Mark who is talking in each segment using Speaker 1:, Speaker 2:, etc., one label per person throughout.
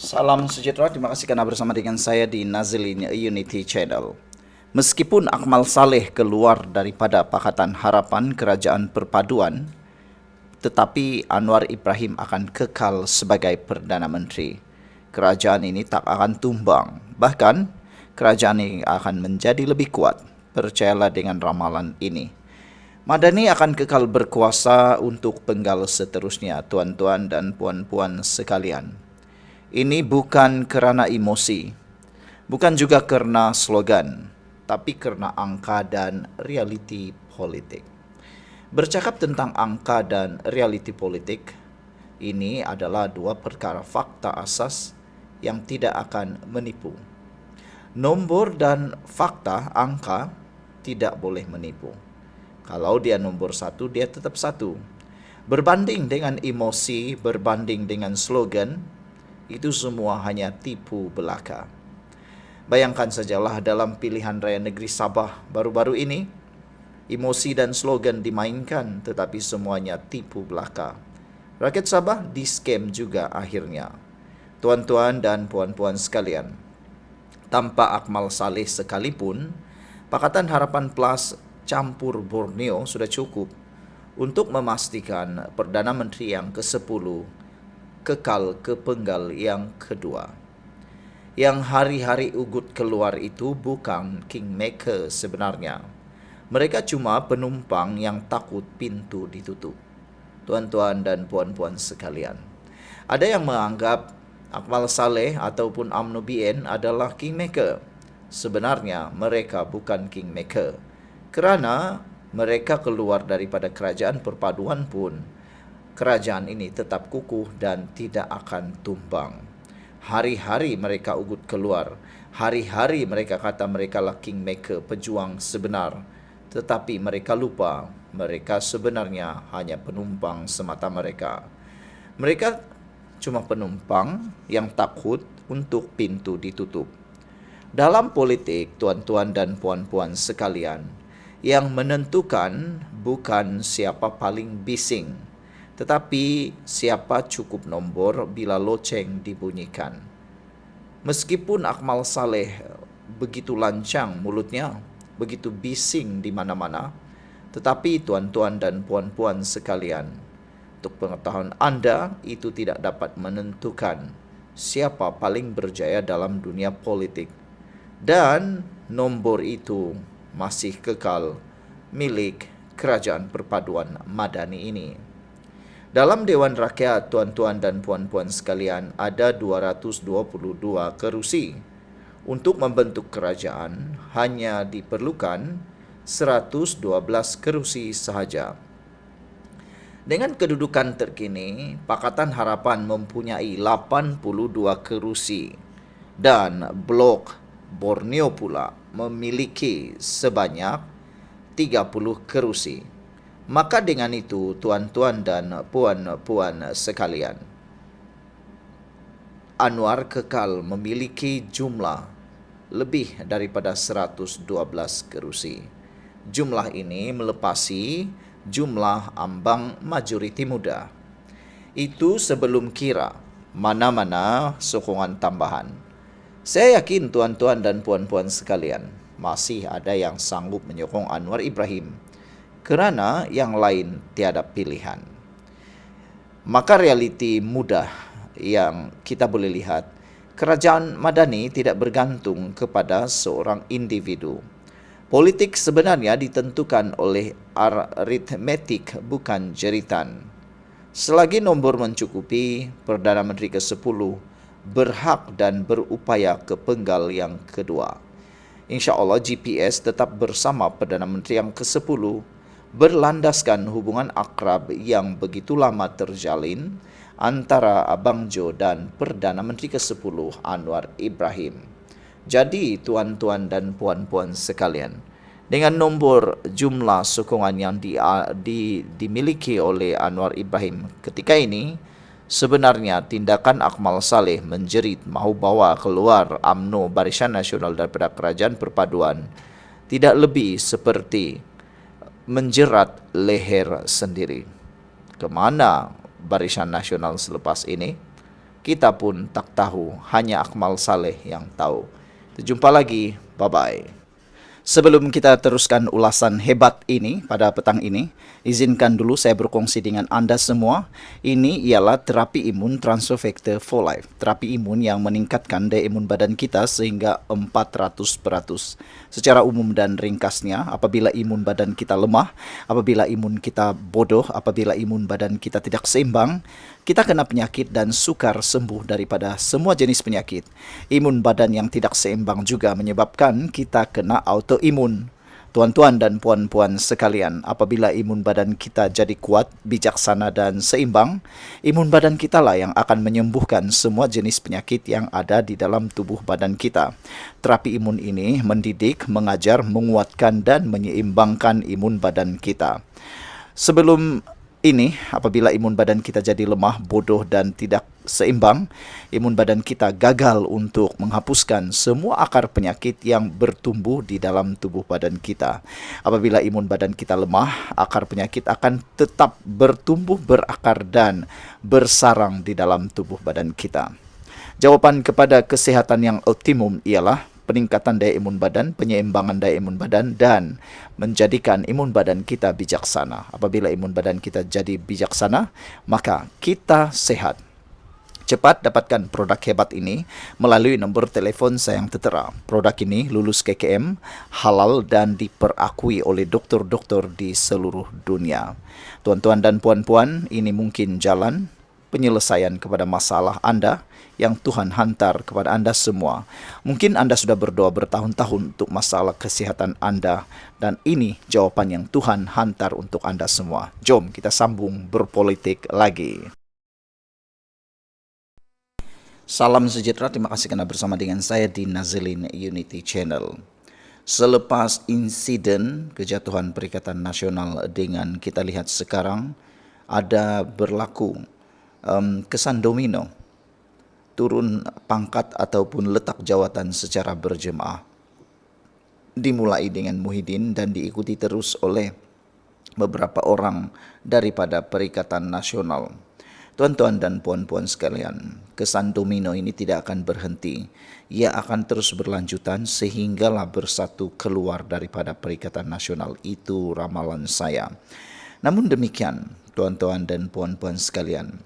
Speaker 1: Salam sejahtera, terima kasih karena bersama dengan saya di Nazilin Unity Channel. Meskipun Akmal Saleh keluar daripada Pakatan Harapan Kerajaan Perpaduan, tetapi Anwar Ibrahim akan kekal sebagai Perdana Menteri. Kerajaan ini tak akan tumbang, bahkan kerajaan ini akan menjadi lebih kuat. Percayalah dengan ramalan ini. Madani akan kekal berkuasa untuk penggal seterusnya, tuan-tuan dan puan-puan sekalian. Ini bukan kerana emosi, bukan juga karena slogan, tapi karena angka dan realiti politik. Bercakap tentang angka dan realiti politik, ini adalah dua perkara fakta asas yang tidak akan menipu. Nombor dan fakta angka tidak boleh menipu. Kalau dia nombor satu, dia tetap satu. Berbanding dengan emosi, berbanding dengan slogan, itu semua hanya tipu belaka. Bayangkan sajalah dalam pilihan raya negeri Sabah baru-baru ini, emosi dan slogan dimainkan tetapi semuanya tipu belaka. Rakyat Sabah di-scam juga akhirnya. Tuan-tuan dan puan-puan sekalian, tanpa Akmal Saleh sekalipun, Pakatan Harapan Plus campur Borneo sudah cukup untuk memastikan Perdana Menteri yang ke-10 kekal ke penggal yang kedua. Yang hari-hari ugut keluar itu bukan kingmaker sebenarnya. Mereka cuma penumpang yang takut pintu ditutup. Tuan-tuan dan puan-puan sekalian. Ada yang menganggap Akmal Saleh ataupun UMNO BN adalah kingmaker. Sebenarnya mereka bukan kingmaker. Kerana mereka keluar daripada kerajaan perpaduan pun kerajaan ini tetap kukuh dan tidak akan tumbang. Hari-hari mereka ugut keluar, hari-hari mereka kata mereka lah kingmaker, pejuang sebenar. Tetapi mereka lupa, mereka sebenarnya hanya penumpang semata mereka. Mereka cuma penumpang yang takut untuk pintu ditutup. Dalam politik, tuan-tuan dan puan-puan sekalian, yang menentukan bukan siapa paling bising, tetapi siapa cukup nombor bila loceng dibunyikan. Meskipun Akmal Saleh begitu lancang mulutnya, begitu bising di mana-mana, tetapi tuan-tuan dan puan-puan sekalian, untuk pengetahuan Anda itu tidak dapat menentukan siapa paling berjaya dalam dunia politik. Dan nombor itu masih kekal milik kerajaan perpaduan Madani ini. Dalam Dewan Rakyat, tuan-tuan dan puan-puan sekalian, ada 222 kerusi. Untuk membentuk kerajaan, hanya diperlukan 112 kerusi sahaja. Dengan kedudukan terkini, Pakatan Harapan mempunyai 82 kerusi dan Blok Borneo pula memiliki sebanyak 30 kerusi. Maka dengan itu, tuan-tuan dan puan-puan sekalian, Anwar kekal memiliki jumlah lebih daripada 112 kerusi. Jumlah ini melepasi jumlah ambang majoriti muda. Itu sebelum kira mana-mana sokongan tambahan. Saya yakin tuan-tuan dan puan-puan sekalian, masih ada yang sanggup menyokong Anwar Ibrahim kerana yang lain tiada pilihan. Maka realiti mudah yang kita boleh lihat, kerajaan Madani tidak bergantung kepada seorang individu. Politik sebenarnya ditentukan oleh aritmetik bukan jeritan. Selagi nombor mencukupi, Perdana Menteri ke-10 berhak dan berupaya ke penggal yang kedua. Insya Allah GPS tetap bersama Perdana Menteri yang ke-10 berlandaskan hubungan akrab yang begitu lama terjalin antara Abang Jo dan Perdana Menteri ke-10 Anwar Ibrahim. Jadi tuan-tuan dan puan-puan sekalian, dengan nombor jumlah sokongan yang di, di, dimiliki oleh Anwar Ibrahim ketika ini, sebenarnya tindakan Akmal Saleh menjerit mahu bawa keluar AMNO Barisan Nasional daripada Kerajaan Perpaduan tidak lebih seperti menjerat leher sendiri. Ke mana Barisan Nasional selepas ini? kita pun tak tahu, hanya Akmal Saleh yang tahu. Jumpa lagi, bye-bye. Sebelum kita teruskan ulasan hebat ini pada petang ini, izinkan dulu saya berkongsi dengan Anda semua. Ini ialah terapi imun transfer factor for life. Terapi imun yang meningkatkan daya imun badan kita sehingga 400%. Secara umum dan ringkasnya, apabila imun badan kita lemah, apabila imun kita bodoh, apabila imun badan kita tidak seimbang, kita kena penyakit dan sukar sembuh daripada semua jenis penyakit. Imun badan yang tidak seimbang juga menyebabkan kita kena autoimun. Tuan-tuan dan puan-puan sekalian, apabila imun badan kita jadi kuat, bijaksana dan seimbang, imun badan kita lah yang akan menyembuhkan semua jenis penyakit yang ada di dalam tubuh badan kita. Terapi imun ini mendidik, mengajar, menguatkan dan menyeimbangkan imun badan kita. Sebelum ini apabila imun badan kita jadi lemah, bodoh dan tidak seimbang, imun badan kita gagal untuk menghapuskan semua akar penyakit yang bertumbuh di dalam tubuh badan kita. Apabila imun badan kita lemah, akar penyakit akan tetap bertumbuh berakar dan bersarang di dalam tubuh badan kita. Jawapan kepada kesehatan yang optimum ialah peningkatan daya imun badan, penyeimbangan daya imun badan dan menjadikan imun badan kita bijaksana. Apabila imun badan kita jadi bijaksana, maka kita sehat. Cepat dapatkan produk hebat ini melalui nombor telefon saya yang tertera. Produk ini lulus KKM, halal dan diperakui oleh doktor-doktor di seluruh dunia. Tuan-tuan dan puan-puan, ini mungkin jalan penyelesaian kepada masalah Anda yang Tuhan hantar kepada Anda semua. Mungkin Anda sudah berdoa bertahun-tahun untuk masalah kesehatan Anda dan ini jawaban yang Tuhan hantar untuk Anda semua. Jom kita sambung berpolitik lagi. Salam sejahtera, terima kasih karena bersama dengan saya di Nazilin Unity Channel. Selepas insiden kejatuhan Perikatan Nasional dengan kita lihat sekarang ada berlaku um, kesan domino turun pangkat ataupun letak jawatan secara berjemaah. Dimulai dengan Muhyiddin dan diikuti terus oleh beberapa orang daripada Perikatan Nasional. Tuan-tuan dan puan-puan sekalian, kesan domino ini tidak akan berhenti. Ia akan terus berlanjutan sehinggalah bersatu keluar daripada Perikatan Nasional itu ramalan saya. Namun demikian, tuan-tuan dan puan-puan sekalian,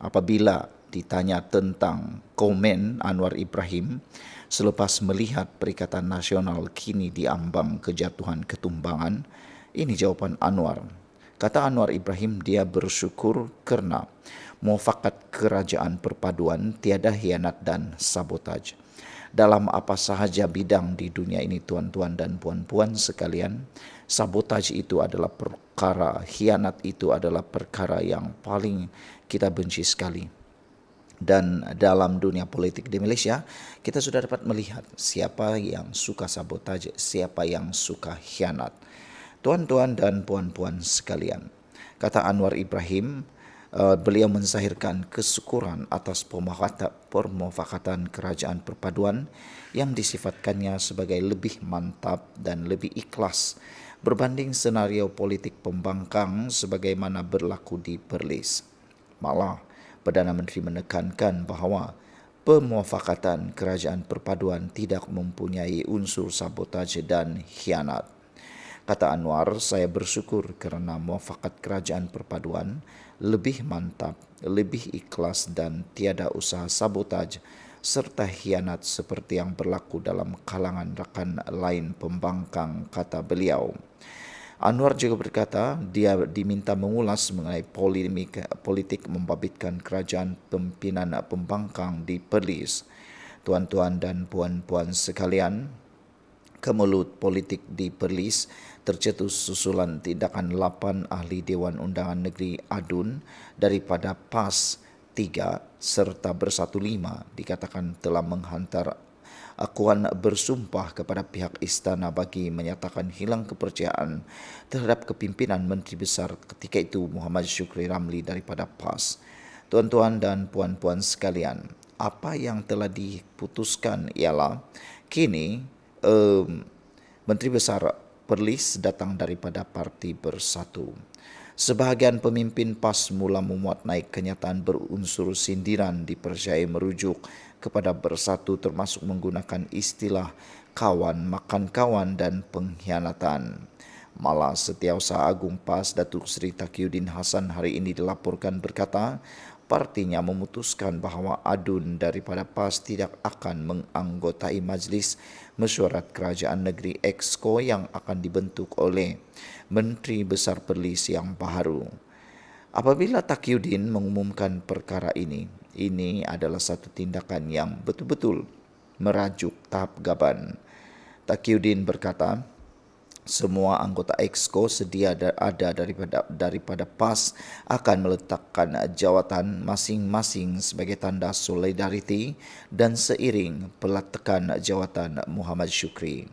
Speaker 1: apabila ditanya tentang komen Anwar Ibrahim selepas melihat Perikatan Nasional kini diambang kejatuhan ketumbangan, ini jawaban Anwar. Kata Anwar Ibrahim, dia bersyukur kerana mufakat kerajaan perpaduan tiada hianat dan sabotaj. Dalam apa sahaja bidang di dunia ini tuan-tuan dan puan-puan sekalian, sabotaj itu adalah perkara, hianat itu adalah perkara yang paling kita benci sekali dan dalam dunia politik di Malaysia kita sudah dapat melihat siapa yang suka sabotaj, siapa yang suka khianat. Tuan-tuan dan puan-puan sekalian, kata Anwar Ibrahim, uh, beliau mensahirkan kesyukuran atas permufakatan kerajaan perpaduan yang disifatkannya sebagai lebih mantap dan lebih ikhlas berbanding senario politik pembangkang sebagaimana berlaku di Perlis. Malah, Perdana Menteri menekankan bahawa pemuafakatan kerajaan perpaduan tidak mempunyai unsur sabotaj dan khianat. Kata Anwar, saya bersyukur kerana muafakat kerajaan perpaduan lebih mantap, lebih ikhlas dan tiada usaha sabotaj serta khianat seperti yang berlaku dalam kalangan rakan lain pembangkang, kata beliau. Anwar juga berkata dia diminta mengulas mengenai polemik politik membabitkan kerajaan pimpinan pembangkang di Perlis. Tuan-tuan dan puan-puan sekalian, kemelut politik di Perlis tercetus susulan tindakan 8 ahli Dewan Undangan Negeri Adun daripada PAS 3 serta Bersatu 5 dikatakan telah menghantar akuan bersumpah kepada pihak istana bagi menyatakan hilang kepercayaan terhadap kepimpinan Menteri Besar ketika itu Muhammad Syukri Ramli daripada PAS. Tuan-tuan dan puan-puan sekalian, apa yang telah diputuskan ialah kini um, Menteri Besar Perlis datang daripada Parti Bersatu. Sebahagian pemimpin PAS mula memuat naik kenyataan berunsur sindiran dipercayai merujuk kepada bersatu termasuk menggunakan istilah kawan makan kawan dan pengkhianatan. Malah Setiausaha Agung PAS Datuk Seri Takiuddin Hasan hari ini dilaporkan berkata, partinya memutuskan bahawa adun daripada PAS tidak akan menganggotai majlis mesyuarat kerajaan negeri Exco yang akan dibentuk oleh Menteri Besar Perlis yang baharu. Apabila Takiuddin mengumumkan perkara ini, ini adalah satu tindakan yang betul-betul merajuk tahap gaban. Takiuddin berkata, semua anggota Exco sedia ada daripada daripada PAS akan meletakkan jawatan masing-masing sebagai tanda solidariti dan seiring peletakan jawatan Muhammad Syukri.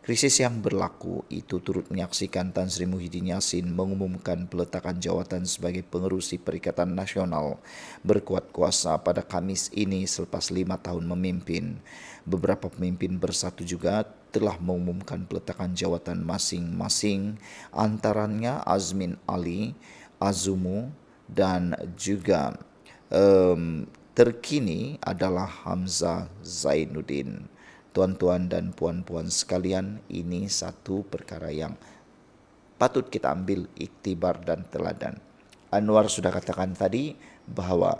Speaker 1: Krisis yang berlaku itu turut menyaksikan Tan Sri Muhyiddin Yassin mengumumkan peletakan jawatan sebagai pengerusi Perikatan Nasional berkuat kuasa pada Kamis ini selepas lima tahun memimpin. Beberapa pemimpin bersatu juga telah mengumumkan peletakan jawatan masing-masing antaranya Azmin Ali, Azumu dan juga um, terkini adalah Hamzah Zainuddin. Tuan-tuan dan puan-puan sekalian, ini satu perkara yang patut kita ambil iktibar dan teladan. Anwar sudah katakan tadi bahawa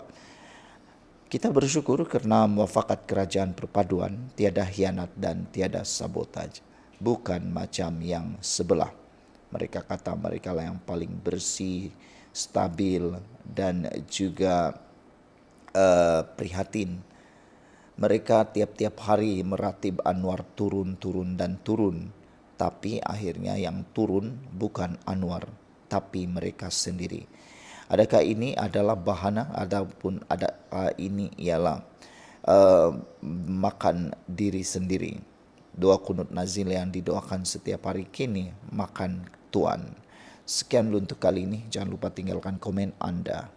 Speaker 1: kita bersyukur kerana muafakat kerajaan perpaduan tiada hianat dan tiada sabotaj. Bukan macam yang sebelah. Mereka kata mereka lah yang paling bersih, stabil dan juga uh, prihatin mereka tiap-tiap hari meratib Anwar turun-turun dan turun. Tapi akhirnya yang turun bukan Anwar, tapi mereka sendiri. Adakah ini adalah bahana ataupun ada uh, ini ialah uh, makan diri sendiri. Doa kunut nazil yang didoakan setiap hari kini makan Tuhan. Sekian dulu untuk kali ini. Jangan lupa tinggalkan komen anda.